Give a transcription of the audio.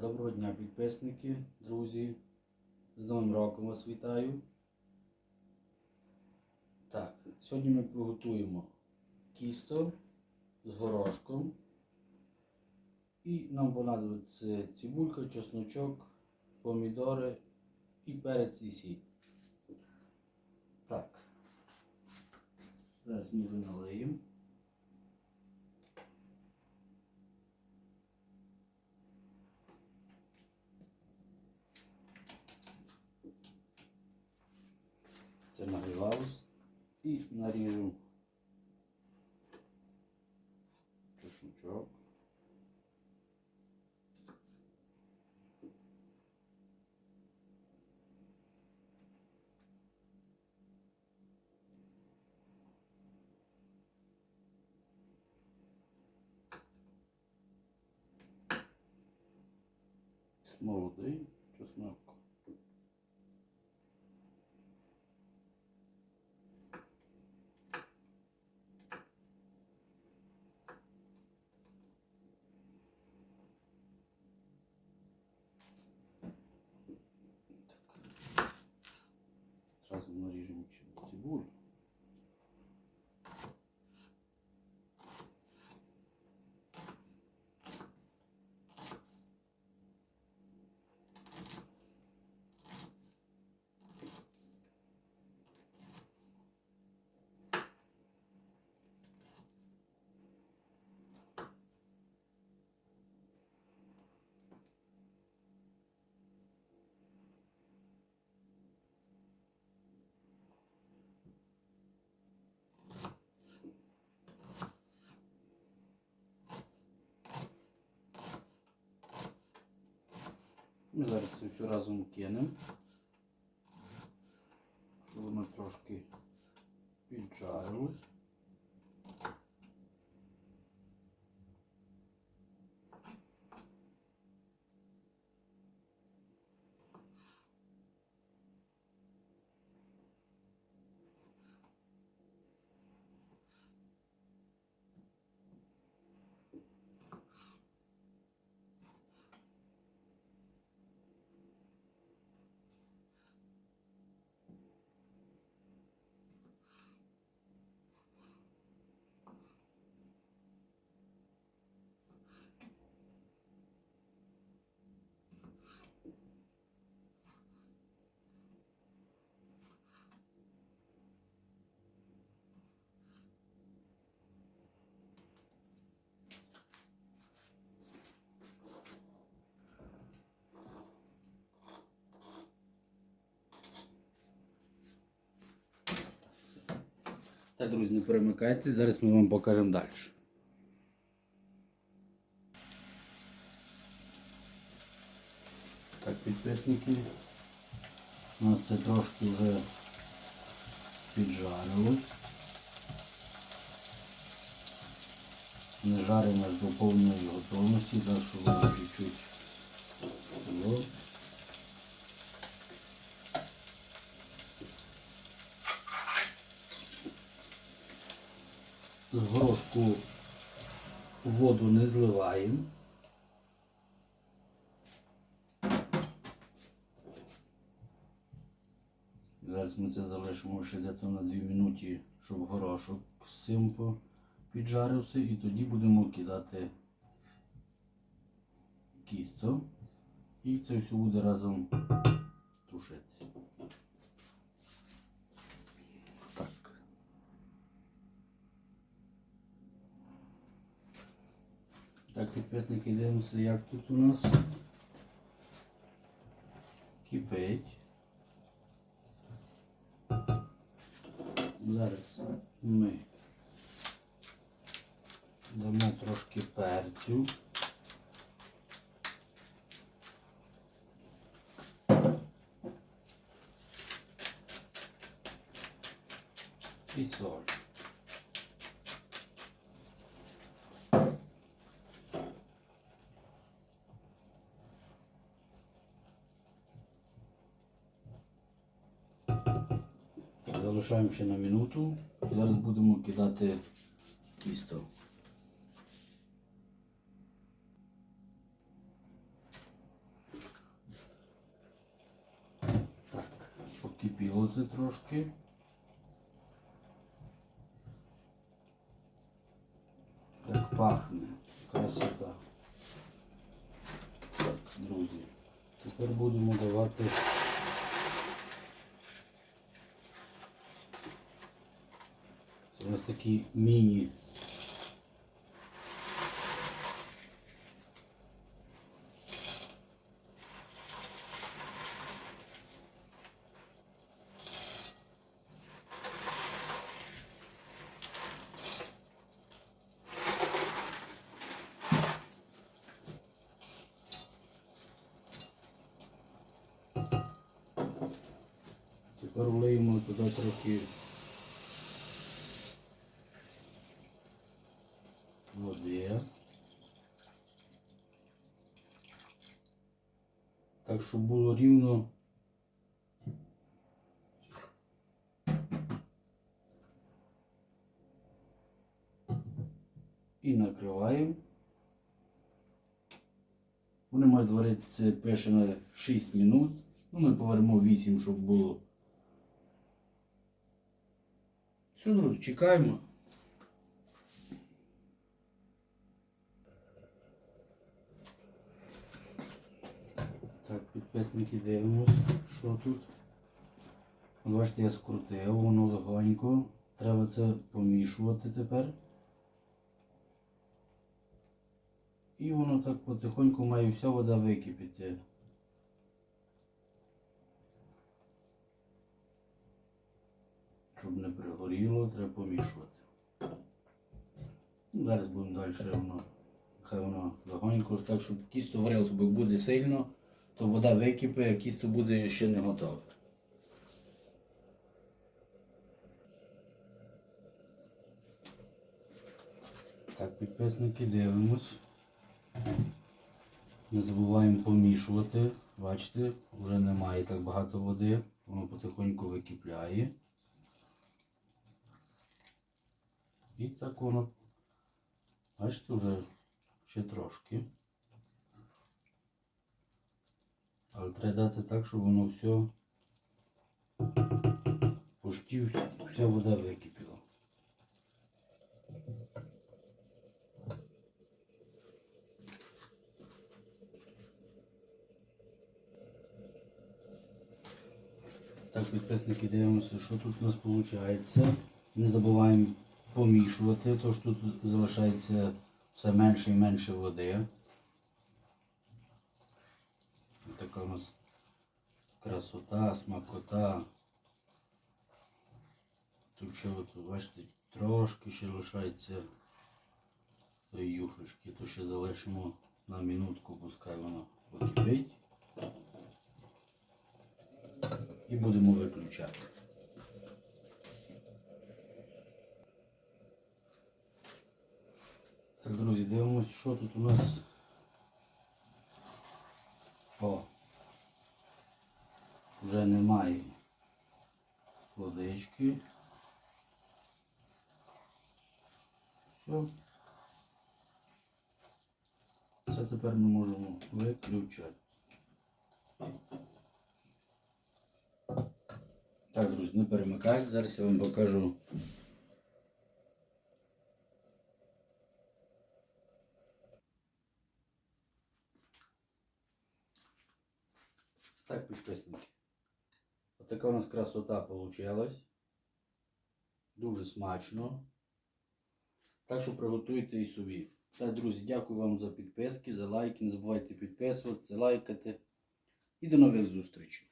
Доброго дня, підписники, друзі. З Новим роком вас вітаю. Так, сьогодні ми приготуємо кісто з горошком. І нам понадобиться цибулька, чесночок, помідори і перець і сіль. Так. Зараз ми вже налиємо. Це нагрівалось. І наріжу чесночок. Молодий чеснок. Так. Зразу наріжемо ще Ми зараз це все разом кинемо, щоб воно трошки піджарилось. Так, друзі, не перемикайтесь, зараз ми вам покажемо далі. Так, підписники. У нас це трошки вже піджарилось. Не жаримо до повної готовності, так що воно чуть-чуть. було. З горошку воду не зливаємо. Зараз ми це залишимо ще десь на 2 минути, щоб горошок з цим піджарився і тоді будемо кидати кісто. І це все буде разом тушитися. Так. Так, підписники, дивимося, як тут у нас кипить. Зараз ми дамо трошки перцю. залишаємо ще на минуту. Зараз будемо кидати тісто. Так, покипіло це трошки. Так пахне. Красота. Так, друзі. Тепер будемо давати... такі міні. Тепер влиємо туди трохи Так, щоб було рівно. І накриваємо. Вони мають варитися пише на 6 минут. Ну, ми поваримо 8, щоб було. Все, друзі, чекаємо. Так, підписники дивимось, що тут. От Бачите, я скрутив, воно легонько. Треба це помішувати тепер. І воно так потихоньку має вся вода википіти. Щоб не пригоріло, треба помішувати. Ну, Зараз будемо далі воно. Хай воно легонько, так, щоб кісто варилося, бо буде сильно, то вода википе, а кісто буде ще не готове. Так, підписники дивимось. Не забуваємо помішувати. Бачите, вже немає так багато води, воно потихоньку википляє. І так воно, бачите, вже ще трошки. Але треба дати так, щоб воно все почти вся- вода википіла. Так, підписники дивимося, що тут у нас виходить. Не забуваємо помішувати, тому що тут залишається все менше і менше води. Така у нас красота, смакота. Тут ще от, бачите, трошки ще лишається тої юшечки, то ще залишимо на минутку, пускай воно покипить. І будемо виключати. Так, друзі, дивимось, що тут у нас. О! Вже немає водички. Все. Це тепер ми можемо виключати. Так, друзі, не перемикайте, зараз я вам покажу. Так, підписники. Отака у нас красота получилась. Дуже смачно. Так що приготуйте і собі. Так, друзі, дякую вам за підписки, за лайки. Не забувайте підписуватися, лайкати. І до нових зустрічей.